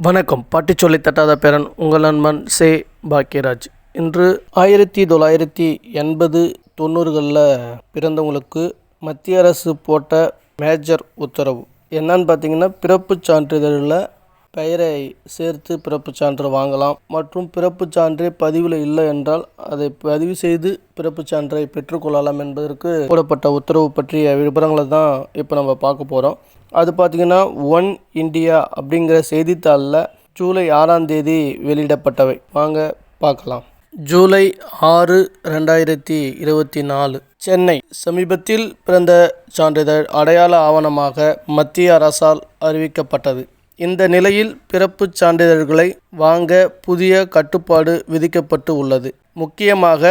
வணக்கம். பாட்டி சொல்லி தட்டாத பேரன் உங்கள் நண்பன் சே. பாக்கியராஜ். இன்று ஆயிரத்தி தொள்ளாயிரத்தி எண்பது தொண்ணூறுகளில் பிறந்தவங்களுக்கு மத்திய அரசு போட்ட மேஜர் உத்தரவு. என்னன்னு பார்த்தீங்கன்னா பிறப்புச் சான்றிதழில் பெயரை சேர்த்து பிறப்புச் சான்று வாங்கலாம். மற்றும் பிறப்புச் சான்றே பதிவில் இல்லை என்றால் அதை பதிவு செய்து பிறப்புச் சான்றை பெற்றுக்கொள்ளலாம் என்பதற்கு போடப்பட்ட உத்தரவு பற்றிய விபரங்களை தான் இப்போ நம்ம பார்க்க போகிறோம் அது பார்த்திங்கன்னா ஒன் இந்தியா அப்படிங்கிற செய்தித்தாளில் ஜூலை ஆறாம் தேதி வெளியிடப்பட்டவை. வாங்க பார்க்கலாம். ஜூலை ஆறு ரெண்டாயிரத்தி இருபத்தி நாலு. சென்னை சமீபத்தில் பிறந்த சான்றிதழ் அடையாள ஆவணமாக மத்திய அரசால் அறிவிக்கப்பட்டது. இந்த நிலையில் பிறப்புச் சான்றிதழ்களை வாங்க புதிய கட்டுப்பாடு விதிக்கப்பட்டு உள்ளது. முக்கியமாக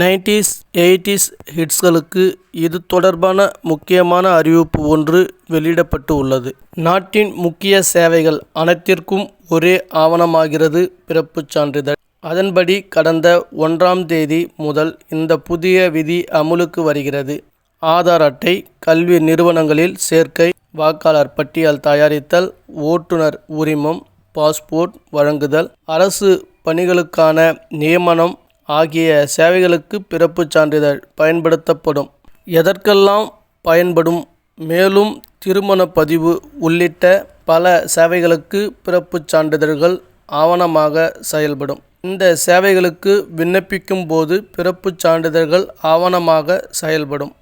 நைன்டிஸ் எயிட்டிஸ் ஹிட்ஸ்களுக்கு இது தொடர்பான முக்கியமான அறிவிப்பு ஒன்று வெளியிடப்பட்டு உள்ளது. நாட்டின் முக்கிய சேவைகள் அனைத்திற்கும் ஒரே ஆவணமாகிறது பிறப்புச் சான்றிதழ். அதன்படி கடந்த ஒன்றாம் தேதி முதல் இந்த புதிய விதி அமுலுக்கு வருகிறது. ஆதார் அட்டை கல்வி நிறுவனங்களில் சேர்க்கை வாக்காளர் பட்டியல் தயாரித்தல் ஓட்டுநர் உரிமம் பாஸ்போர்ட் வழங்குதல் அரசு பணிகளுக்கான நியமனம் ஆகிய சேவைகளுக்கு பிறப்புச் சான்றிதழ் பயன்படுத்தப்படும். எதற்கெல்லாம் பயன்படும்? மேலும் திருமண பதிவு உள்ளிட்ட பல சேவைகளுக்கு பிறப்புச் சான்றிதழ்கள் ஆவணமாக செயல்படும். இந்த சேவைகளுக்கு விண்ணப்பிக்கும் போது பிறப்புச் சான்றிதழ்கள் ஆவணமாக செயல்படும்.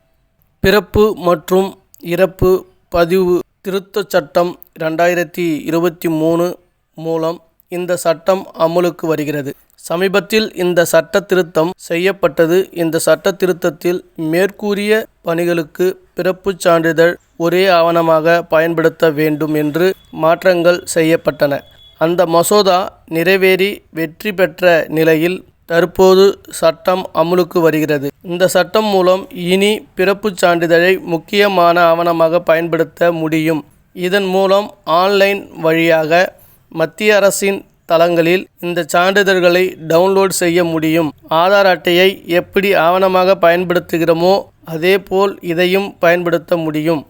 பிறப்பு மற்றும் இறப்பு பதிவு திருத்தச் சட்டம் ரெண்டாயிரத்தி இருபத்தி மூணு மூலம் இந்த சட்டம் அமலுக்கு வருகிறது. சமீபத்தில் இந்த சட்ட திருத்தம் செய்யப்பட்டது. இந்த சட்ட திருத்தத்தில் மேற்கூறிய பணிகளுக்கு பிறப்புச் சான்றிதழ் ஒரே ஆவணமாக பயன்படுத்த வேண்டும் என்று மாற்றங்கள் செய்யப்பட்டன. அந்த மசோதா நிறைவேறி வெற்றி பெற்ற நிலையில் தற்போது சட்டம் அமுலுக்கு வருகிறது. இந்த சட்டம் மூலம் இனி பிறப்புச் சான்றிதழை முக்கியமான ஆவணமாக பயன்படுத்த முடியும். இதன் மூலம் ஆன்லைன் வழியாக மத்திய அரசின் தளங்களில் இந்த சான்றிதழ்களை டவுன்லோட் செய்ய முடியும். ஆதார் அட்டையை எப்படி ஆவணமாக பயன்படுத்துகிறோமோ அதேபோல் இதையும் பயன்படுத்த முடியும்.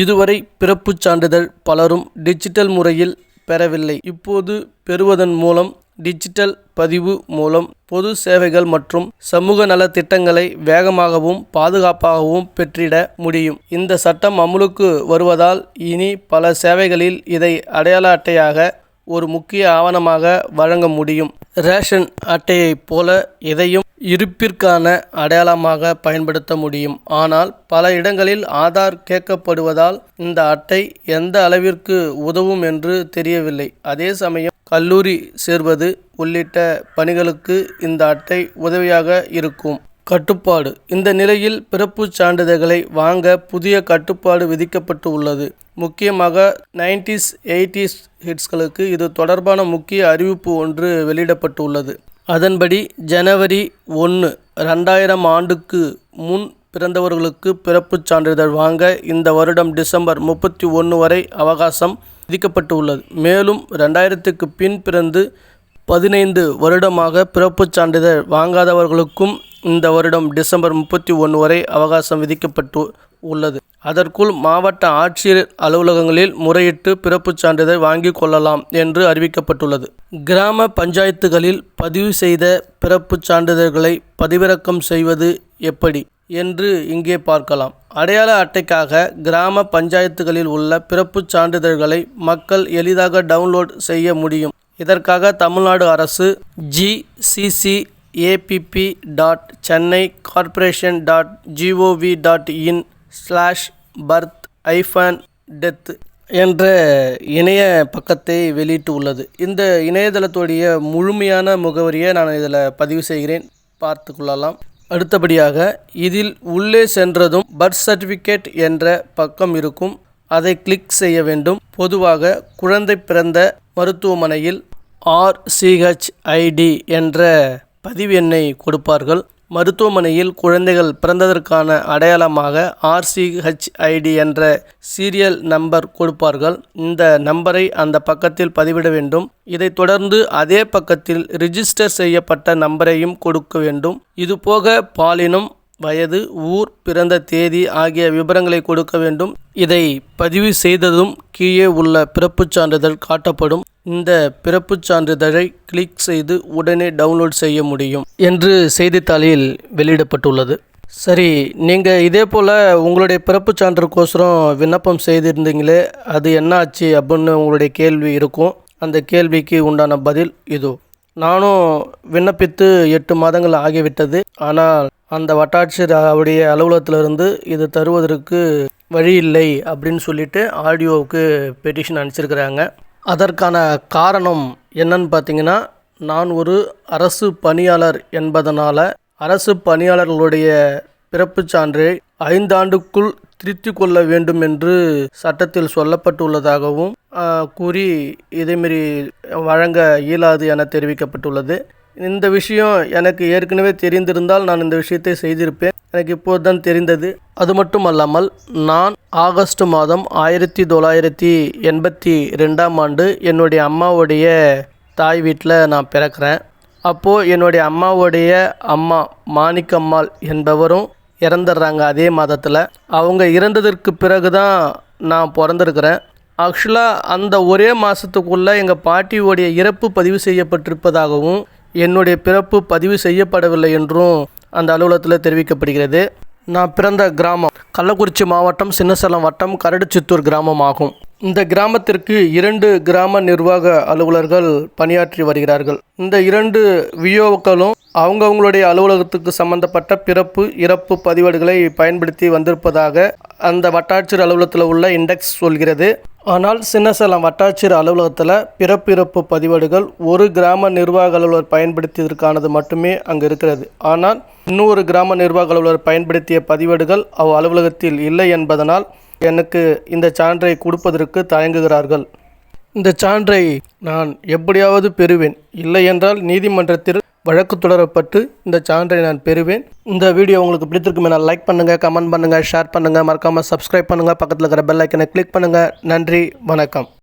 இதுவரை பிறப்புச் சான்றிதழ் பலரும் டிஜிட்டல் முறையில் பெறவில்லை. இப்போது பெறுவதன் மூலம் டிஜிட்டல் பதிவு மூலம் பொது சேவைகள் மற்றும் சமூக நல திட்டங்களை வேகமாகவும் பாதுகாப்பாகவும் பெற்றிட முடியும். இந்த சட்டம் அமுலுக்கு வருவதால் இனி பல சேவைகளில் இதை அடையாள அட்டையாக ஒரு முக்கிய ஆவணமாக வழங்க முடியும். ரேஷன் அட்டையைப் போல இதையும் இருப்பிற்கான அடையாளமாக பயன்படுத்த முடியும். ஆனால் பல இடங்களில் ஆதார் கேட்கப்படுவதால் இந்த அட்டை எந்த அளவிற்கு உதவும் என்று தெரியவில்லை. அதே சமயம் கல்லூரி சேர்வது உள்ளிட்ட பணிகளுக்கு இந்த அட்டை உதவியாக இருக்கும். கட்டுப்பாடு. இந்த நிலையில் பிறப்புச் சான்றிதழ்களை வாங்க புதிய கட்டுப்பாடு விதிக்கப்பட்டு உள்ளது. முக்கியமாக நைன்டிஸ் எயிட்டிஸ் ஹிட்ஸ்களுக்கு இது தொடர்பான முக்கிய அறிவிப்பு ஒன்று வெளியிடப்பட்டு உள்ளது. அதன்படி ஜனவரி ஒன்று ரெண்டாயிரம் ஆண்டுக்கு முன் பிறந்தவர்களுக்கு பிறப்புச் சான்றிதழ் வாங்க இந்த வருடம் டிசம்பர் முப்பத்தி ஒன்று வரை அவகாசம் விதிக்கப்பட்டு உள்ளது மேலும் ரெண்டாயிரத்துக்கு பின் பிறந்து பதினைந்து வருடமாக பிறப்புச் சான்றிதழ் வாங்காதவர்களுக்கும் இந்த வருடம் டிசம்பர் முப்பத்தி ஒன்று வரை அவகாசம் விதிக்கப்பட்டு உள்ளது அதற்குள் மாவட்ட ஆட்சியர் அலுவலகங்களில் முறையிட்டு பிறப்புச் சான்றிதழ் வாங்கிக் கொள்ளலாம் என்று அறிவிக்கப்பட்டுள்ளது. கிராம பஞ்சாயத்துகளில் பதிவு செய்த பிறப்புச் சான்றிதழ்களை பதிவிறக்கம் செய்வது எப்படி? என்று இங்கே பார்க்கலாம். அடையாள அட்டைக்காக கிராம பஞ்சாயத்துகளில் உள்ள பிறப்புச் சான்றிதழ்களை மக்கள் எளிதாக டவுன்லோட் செய்ய முடியும். இதற்காக தமிழ்நாடு அரசு GCC APP dot Chennai corporation dot GOV dot in slash birth hyphen death என்ற இணைய பக்கத்தை வெளியிட்டு உள்ளது. இந்த இணையதளத்துடைய முழுமையான முகவரியை நான் இதில் பதிவு செய்கிறேன். பார்த்து கொள்ளலாம். அடுத்தபடியாக இதில் உள்ளே சென்றதும் பர்த் சர்டிஃபிகேட் என்ற பக்கம் இருக்கும். அதை கிளிக் செய்ய வேண்டும். பொதுவாக குழந்தை பிறந்த மருத்துவமனையில் ஆர்சிஹெச்ஐடி என்ற பதிவு எண்ணை கொடுப்பார்கள். மருத்துவமனையில் குழந்தைகள் பிறந்ததற்கான அடையாளமாக ஆர்சிஹெச்ஐடி என்ற சீரியல் நம்பர் கொடுப்பார்கள். இந்த நம்பரை அந்த பக்கத்தில் பதிவிட வேண்டும். இதைத் தொடர்ந்து அதே பக்கத்தில் ரிஜிஸ்டர் செய்யப்பட்ட நம்பரையும் கொடுக்க வேண்டும். இதுபோக பாலினம் வயது ஊர் பிறந்த தேதி ஆகிய விவரங்களை கொடுக்க வேண்டும். இதை பதிவு செய்ததும் கீழே உள்ள பிறப்புச் சான்றிதழ் காட்டப்படும். இந்த பிறப்புச் சான்றிதழை கிளிக் செய்து உடனே டவுன்லோட் செய்ய முடியும் என்று செய்தித்தாளில் வெளியிடப்பட்டுள்ளது. சரி நீங்கள் இதே போல் உங்களுடைய பிறப்புச் சான்றுக்கோசரம் விண்ணப்பம் செய்திருந்தீங்களே அது என்ன ஆச்சு அப்படின்னு உங்களுடைய கேள்வி இருக்கும். அந்த கேள்விக்கு உண்டான பதில் இதோ. நானும் விண்ணப்பித்து எட்டு மாதங்கள் ஆகிவிட்டது. ஆனால் அந்த வட்டாட்சியர் அவருடைய அலுவலகத்திலிருந்து இது தருவதற்கு வழி இல்லை அப்படின்னு சொல்லிட்டு ஆடியோவுக்கு பெட்டிஷன் அனுப்பிச்சிருக்கிறாங்க. அதற்கான காரணம் என்னன்னு பார்த்தீங்கன்னா நான் ஒரு அரசு பணியாளர் என்பதனால் அரசு பணியாளர்களுடைய பிறப்புச் சான்றை ஐந்தாண்டுக்குள் திருத்தி கொள்ள வேண்டும் என்று சட்டத்தில் சொல்லப்பட்டுள்ளதாகவும் கூறி இதேமாரி வழங்க இயலாது என தெரிவிக்கப்பட்டுள்ளது. இந்த விஷயம் எனக்கு ஏற்கனவே தெரிந்திருந்தால் நான் இந்த விஷயத்தை செய்திருப்பேன். எனக்கு இப்போது தான் தெரிந்தது. அது மட்டும் அல்லாமல் நான் ஆகஸ்ட் மாதம் ஆயிரத்தி தொள்ளாயிரத்தி எண்பத்தி ரெண்டாம் ஆண்டு என்னுடைய அம்மாவுடைய தாய் வீட்டில் நான் பிறக்கிறேன். அப்போது என்னுடைய அம்மாவுடைய அம்மா மாணிக்கம்மாள் என்பவரும் இறந்துடுறாங்க அதே மாதத்தில். அவங்க இறந்ததற்கு பிறகு தான் நான் பிறந்திருக்கிறேன். ஆக்சுவலாக அந்த ஒரே மாதத்துக்குள்ளே எங்கள் பாட்டியோடைய இறப்பு பதிவு செய்யப்பட்டிருப்பதாகவும் என்னுடைய பிறப்பு பதிவு செய்யப்படவில்லை என்றும் அந்த அலுவலகத்தில் தெரிவிக்கப்படுகிறது. நான் பிறந்த கிராமம் கள்ளக்குறிச்சி மாவட்டம் சின்னசேலம் வட்டம் கரடுச்சித்தூர் கிராமம் ஆகும் இந்த கிராமத்திற்கு இரண்டு கிராம நிர்வாக அலுவலர்கள் பணியாற்றி வருகிறார்கள். இந்த இரண்டு விஓக்களும் அவங்கவுங்களுடைய அலுவலகத்துக்கு சம்பந்தப்பட்ட பிறப்பு இறப்பு பதிவேடுகளை பயன்படுத்தி வந்திருப்பதாக அந்த வட்டாட்சியர் அலுவலகத்தில் உள்ள இண்டெக்ஸ் சொல்கிறது. ஆனால் சின்னசேலம் வட்டாட்சியர் அலுவலகத்தில் பிறப்பிறப்பு பதிவேடுகள் ஒரு கிராம நிர்வாக அலுவலர் பயன்படுத்தியதற்கானது மட்டுமே அங்கு இருக்கிறது. ஆனால் இன்னொரு கிராம நிர்வாக அலுவலர் பயன்படுத்திய பதிவேடுகள் அவ் அலுவலகத்தில் இல்லை என்பதனால் எனக்கு இந்த சான்றை கொடுப்பதற்கு தயங்குகிறார்கள். இந்த சான்றை நான் எப்படியாவது பெறுவேன். இல்லை என்றால் நீதிமன்றத்தில் வழக்கு தொடரப்பட்டு இந்த சான்றை நான் பெறுவேன். இந்த வீடியோ உங்களுக்கு பிடித்திருக்குமே நான் லைக் பண்ணுங்கள் கமெண்ட் பண்ணுங்கள் ஷேர் பண்ணுங்கள் மறக்காமல் சப்ஸ்கிரைப் பண்ணுங்கள் பக்கத்தில் இருக்கிற பெல் ஐக்கனை கிளிக் பண்ணுங்கள் நன்றி வணக்கம்.